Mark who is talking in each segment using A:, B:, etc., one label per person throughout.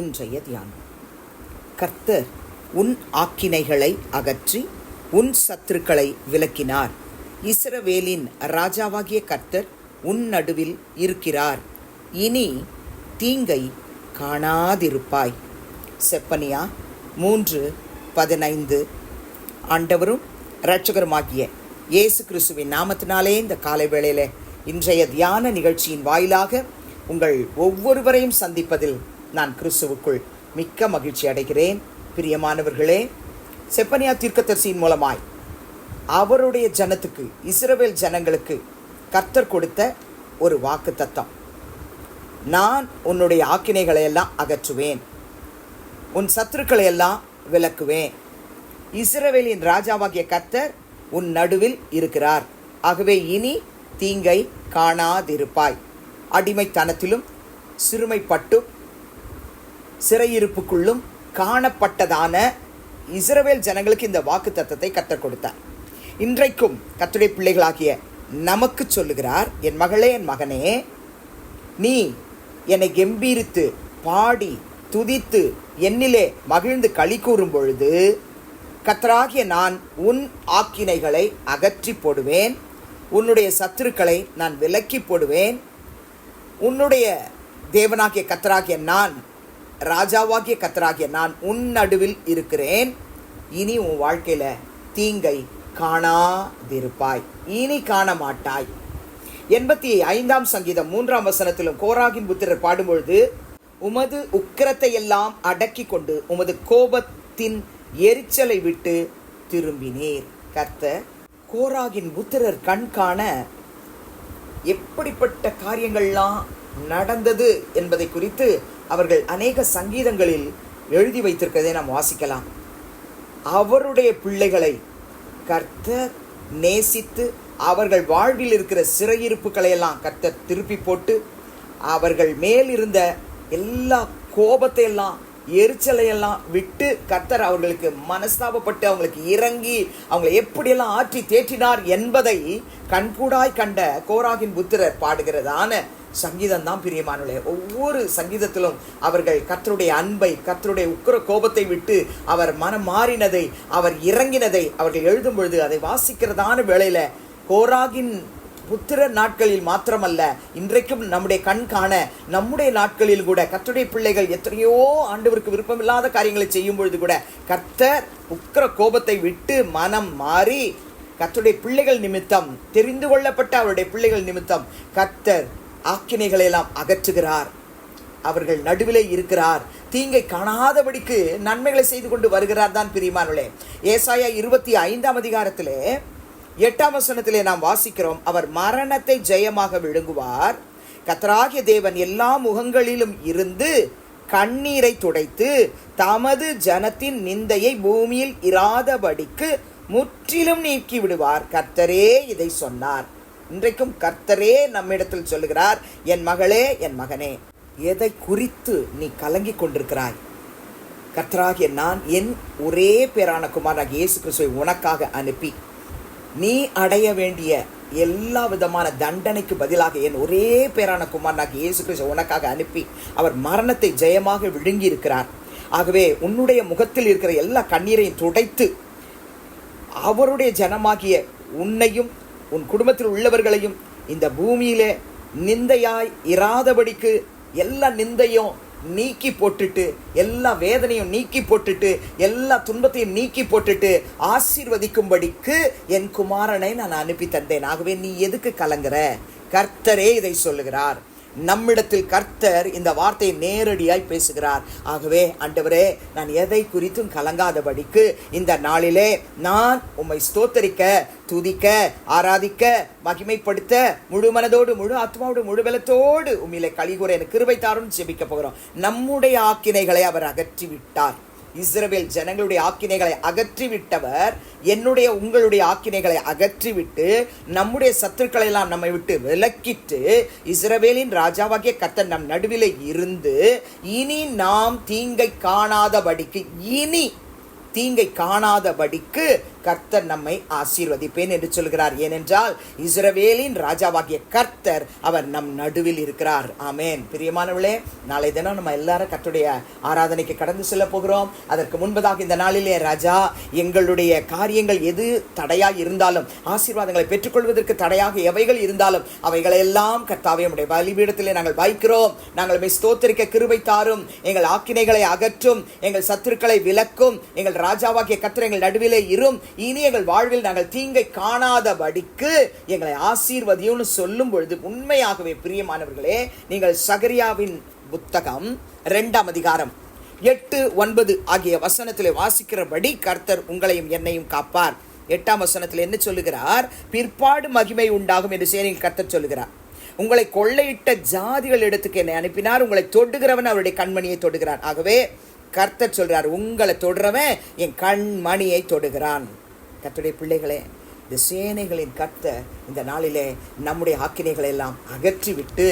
A: இன்றைய தியானம். கர்த்தர் உன் ஆக்கினைகளை அகற்றி உன் சத்துருக்களை விலக்கினார். இஸ்ரவேலின் ராஜாவாகிய கர்த்தர் உன் நடுவில் இருக்கிறார். இனி தீங்கை காணாதிருப்பாய். செப்பனியா மூன்று பதினைந்து. ஆண்டவரும் இரட்சகருமாகிய இயேசு கிறிஸ்துவின் நாமத்தினாலே இந்த காலை வேளையில் இன்றைய தியான நிகழ்ச்சியின் வாயிலாக உங்கள் ஒவ்வொருவரையும் சந்திப்பதில் நான் கிறிஸ்துவுக்குள் மிக்க மகிழ்ச்சி அடைகிறேன். பிரியமானவர்களே செப்பனியா தீர்க்கதரிசியின் மூலமாய் அவருடைய ஜனத்துக்கு இஸ்ரவேல் ஜனங்களுக்கு கர்த்தர் கொடுத்த ஒரு வாக்கு தத்தம் நான் உன்னுடைய ஆக்கினைகளை எல்லாம் அகற்றுவேன். உன் சத்துருக்களை எல்லாம் விளக்குவேன். இஸ்ரவேலின் ராஜாவாகிய கர்த்தர் உன் நடுவில் இருக்கிறார். ஆகவே இனி தீங்கை காணாதிருப்பாய். அடிமைத்தனத்திலும் சிறுமைப்பட்டும் சிறையிருப்புக்குள்ளும் காணப்பட்டதான இஸ்ரவேல் ஜனங்களுக்கு இந்த வாக்கு தத்தத்தை கற்றுக் கொடுத்தார். இன்றைக்கும் கத்துடைய பிள்ளைகளாகிய நமக்கு சொல்லுகிறார் என் மகளே என் மகனே நீ என்னை கம்பீரித்து பாடி துதித்து என்னிலே மகிழ்ந்து களி கூறும் பொழுது கத்தராகிய நான் உன் ஆக்கினைகளை அகற்றி போடுவேன். உன்னுடைய சத்துருக்களை நான் விலக்கி போடுவேன். உன்னுடைய தேவனாகிய கத்தராகிய நான் ராஜாவாகிய கத்தராகிய நான் உன் நடுவில் இருக்கிறேன். இனி உன் வாழ்க்கையில் தீங்கை காணாதிருப்பாய். இனி காண மாட்டாய் எண்பத்தி ஐந்தாம் சங்கீதம் மூன்றாம் வசனத்திலும் கோராகின் புத்திரர் பாடும்பொழுது உமது உக்கிரத்தை எல்லாம் அடக்கி கொண்டு உமது கோபத்தின் எரிச்சலை விட்டு திரும்பினீர். கத்த கோராகின் புத்திரர் கண் காண எப்படிப்பட்ட காரியங்கள்லாம் நடந்தது என்பதை குறித்து அவர்கள் அநேக சங்கீதங்களில் எழுதி வைத்திருக்கிறதை நாம் வாசிக்கலாம். அவருடைய பிள்ளைகளை கர்த்தர் நேசித்து அவர்கள் வாழ்வில் இருக்கிற சிறையிருப்புகளை எல்லாம் கர்த்தர் திருப்பி போட்டு அவர்கள் மேல் இருந்த எல்லா கோபத்தை எல்லாம் விட்டு கர்த்தர் அவர்களுக்கு மனஸ்தாபப்பட்டு அவங்களுக்கு இறங்கி அவங்களை எப்படியெல்லாம் ஆற்றி தேற்றினார் என்பதை கண்கூடாய் கண்ட கோராகின் புத்திரர் பாடுகிறதான சங்கீதம் தான் பிரியமானவர்களே. ஒவ்வொரு சங்கீதத்திலும் அவர்கள் கத்தருடைய அன்பை கத்தருடைய உக்கிர கோபத்தை விட்டு அவர் மனம் மாறினதை அவர் இறங்கினதை அவர்கள் எழுதும் பொழுது அதை வாசிக்கிறதான வேளையில் கோராகின் புத்திர நாட்களில் மாத்திரமல்ல இன்றைக்கும் நம்முடைய கண் காண நம்முடைய நாட்களில் கூட கத்துடைய பிள்ளைகள் எத்தனையோ ஆண்டவருக்கு விருப்பமில்லாத காரியங்களை செய்யும் பொழுது கூட கர்த்தர் உக்கர கோபத்தை விட்டு மனம் மாறி கத்துடைய பிள்ளைகள் நிமித்தம் தெரிந்து கொள்ளப்பட்ட அவருடைய பிள்ளைகள் நிமித்தம் கர்த்தர் ஆக்கினைகளை எல்லாம் அகற்றுகிறார். அவர்கள் நடுவிலே இருக்கிறார். தீங்கை காணாதபடிக்கு நன்மைகளை செய்து கொண்டு வருகிறார் தான் பிரியமானவளே ஏசாயா இருபத்தி ஐந்தாம் அதிகாரத்திலே எட்டாம் வசனத்திலே நாம் வாசிக்கிறோம். அவர் மரணத்தை ஜெயமாக விழுங்குவார். கத்தராகிய தேவன் எல்லா முகங்களிலும் இருந்து கண்ணீரை துடைத்து தமது ஜனத்தின் நிந்தையை பூமியில் இராதபடிக்கு முற்றிலும் நீக்கி விடுவார் கர்த்தரே இதை சொன்னார். இன்றைக்கும் கர்த்தரே நம்மிடத்தில் சொல்லுகிறார் என் மகளே என் மகனே எதை குறித்து நீ கலங்கி கொண்டிருக்கிறாய்? கர்த்தராகிய நான் என் ஒரே பேரான குமாராக இயேசு கிறிஸ்துவை உனக்காக அனுப்பி. நீ அடைய வேண்டிய எல்லா விதமான தண்டனைக்கு பதிலாக என் ஒரே பேரான குமாராக இயேசு கிறிஸ்து உனக்காக அனுப்பி. அவர் மரணத்தை ஜெயமாக விழுங்கி இருக்கிறார் ஆகவே உன்னுடைய முகத்தில் இருக்கிற எல்லா கண்ணீரையும் துடைத்து அவருடைய ஜனமாகிய உன்னையும் உன் குடும்பத்தில் உள்ளவர்களையும் இந்த பூமியிலே நிந்தையாய் இராதபடிக்கு எல்லா நிந்தையும் நீக்கி போட்டுட்டு எல்லா வேதனையும் நீக்கி போட்டுட்டு எல்லா துன்பத்தையும் நீக்கி போட்டுட்டு ஆசீர்வதிக்கும்படிக்கு என் குமாரனை நான் அனுப்பி தந்தேன். ஆகவே நீ எதுக்கு கலங்குற? கர்த்தரே இதை சொல்லுகிறார். நம்மிடத்தில் கர்த்தர் இந்த வார்த்தையை நேரடியாய் பேசுகிறார். ஆகவே ஆண்டவரே நான் எதை குறித்தும் கலங்காதபடிக்கு இந்த நாளிலே நான் உம்மை ஸ்தோத்தரிக்க துதிக்க ஆராதிக்க மகிமைப்படுத்த முழு மனதோடு முழு ஆத்மாவோடு முழு பலத்தோடு உண்மையிலே கலிகூற எனக்கு கிருபை தாரும் ஜெபிக்க போகிறோம். நம்முடைய ஆக்கினைகளை அவர் அகற்றி விட்டார் இஸ்ரவேல் ஜனங்களுடைய ஆக்கினைகளை அகற்றி விட்டவர் என்னுடைய உங்களுடைய ஆக்கினைகளை அகற்றிவிட்டு நம்முடைய சத்துருக்களை எல்லாம் நம்மை விட்டு விலக்கிட்டு இஸ்ரவேலின் ராஜாவாகிய கத்தன் நம் நடுவில் இருந்து இனி நாம் தீங்கை காணாதபடிக்கு இனி தீங்கை காணாதபடிக்கு கர்த்தர் நம்மை ஆசீர்வதிப்பேன் என்று சொல்கிறார். ஏனென்றால் இஸ்ரவேலின் ராஜாவாகிய கர்த்தர் அவர் நம் நடுவில் இருக்கிறார். ஆமேன். பிரியமானவளே நாளை தினம் நம்ம எல்லாரும் கர்த்தருடைய ஆராதனைக்கு கடந்து செல்ல போகிறோம். அதற்கு முன்பதாக இந்த நாளிலே ராஜா எங்களுடைய காரியங்கள் எது தடையாக இருந்தாலும் ஆசீர்வாதங்களை பெற்றுக்கொள்வதற்கு தடையாக எவைகள் இருந்தாலும் அவைகளெல்லாம் எல்லாம் உடைய பலிபீடத்திலே நாங்கள் வைக்கிறோம் நாங்கள் ஸ்தோத்தரிக்க கிருபை தாரும். எங்கள் ஆக்கினைகளை அகற்றும். எங்கள் சத்துருக்களை விலக்கும் எங்கள் ராஜாவாகிய கர்த்தர் எங்கள் நடுவிலே இரும். இனி எங்கள் வாழ்வில் நாங்கள் தீங்கை காணாதபடிக்கு எங்களை ஆசீர்வதியும்னு சொல்லும் பொழுது உண்மையாகவே பிரியமானவர்களே நீங்கள் சகரியாவின் புத்தகம் ரெண்டாம் அதிகாரம் எட்டு ஒன்பது ஆகிய வசனத்திலே வாசிக்கிறபடி கர்த்தர் உங்களையும் என்னையும் காப்பார். எட்டாம் வசனத்தில் என்ன சொல்லுகிறார்? பிற்பாடு மகிமை உண்டாகும் என்று சேனையில் கர்த்தர் சொல்லுகிறார். உங்களை கொள்ளையிட்ட ஜாதிகள் இடத்துக்கு என்னை அனுப்பினார். உங்களை தொடுகிறவன் அவருடைய கண்மணியை தொடுகிறான். ஆகவே கர்த்தர் சொல்றார் உங்களை தொடுறவன் என் கண்மணியை தொடுகிறான். கத்துடைய பிள்ளைகளே இந்த சேனைகளின் கத்த இந்த நாளிலே நம்முடைய ஆக்கினைகளை எல்லாம் அகற்றிவிட்டு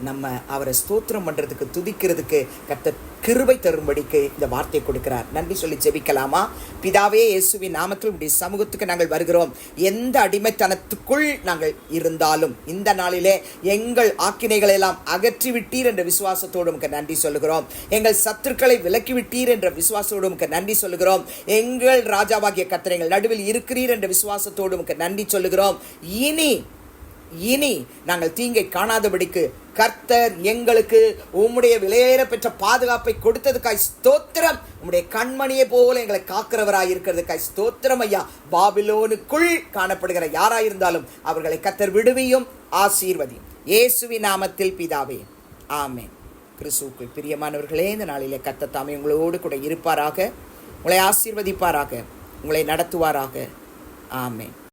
A: நம்ம அவரை ஸ்தோத்திரம் பண்ணுறதுக்கு துதிக்கிறதுக்கு கத்த கிருபை தரும்படிக்கு இந்த வார்த்தை கொடுக்கிறார். நன்றி சொல்லி ஜெபிக்கலாமா? பிதாவே இயேசுவின் நாமத்தில் உடைய சமூகத்துக்கு நாங்கள் வருகிறோம். எந்த அடிமைத்தனத்துக்குள் நாங்கள் இருந்தாலும் இந்த நாளிலே எங்கள் ஆக்கினைகளை எல்லாம் அகற்றி விட்டீர் என்ற விசுவாசத்தோடு உமக்கு நன்றி சொல்லுகிறோம். எங்கள் சத்துருக்களை விலக்கிவிட்டீர் என்ற விசுவாசத்தோடு உமக்கு நன்றி சொல்லுகிறோம். எங்கள் ராஜாவாகிய கத்திரைகள் நடுவில் இருக்கிறீர் என்ற விசுவாசத்தோடு உமக்கு நன்றி சொல்லுகிறோம். இனி இனி நாங்கள் தீங்கை காணாதபடிக்கு கர்த்தர் எங்களுக்கு உம்முடைய விலையேற பெற்ற பாதுகாப்பை கொடுத்ததுக்காய் ஸ்தோத்திரம். உம்முடைய கண்மணியை போல எங்களை காக்கிறவராய் இருக்கிறதுக்காய் ஸ்தோத்திரம் ஐயா. பாபிலோனுக்குள் காணப்படுகிற யாராயிருந்தாலும் அவர்களை கர்த்தர் விடுவியும் ஆசீர்வதி இயேசுவி நாமத்தில் பிதாவே ஆமே கிறிஸ்துவுக்குள் பிரியமானவர்களே இந்த நாளிலே கத்த தாமே உங்களோடு கூட இருப்பாராக உங்களை ஆசீர்வதிப்பாராக உங்களை நடத்துவாராக. ஆமேன்.